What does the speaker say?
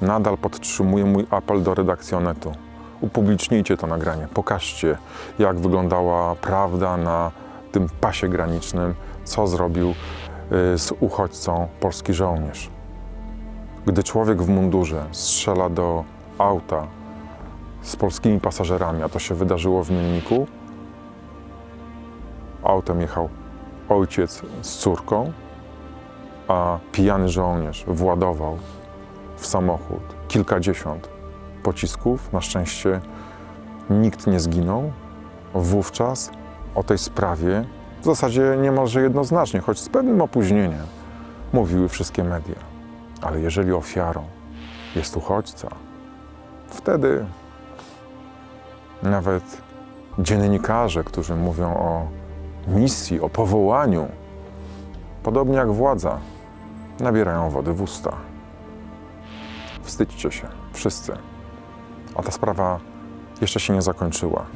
nadal podtrzymuję mój apel do redakcji Onetu. Upublicznijcie to nagranie, pokażcie, jak wyglądała prawda na tym pasie granicznym, co zrobił y, z uchodźcą polski żołnierz. Gdy człowiek w mundurze strzela do auta z polskimi pasażerami, a to się wydarzyło w Mielniku, autem jechał ojciec z córką, a pijany żołnierz władował w samochód kilkadziesiąt pocisków. Na szczęście nikt nie zginął. Wówczas o tej sprawie w zasadzie niemalże jednoznacznie, choć z pewnym opóźnieniem, mówiły wszystkie media. Ale jeżeli ofiarą jest uchodźca, wtedy nawet dziennikarze, którzy mówią o misji, o powołaniu, podobnie jak władza, nabierają wody w usta. Wstydźcie się, wszyscy. A ta sprawa jeszcze się nie zakończyła.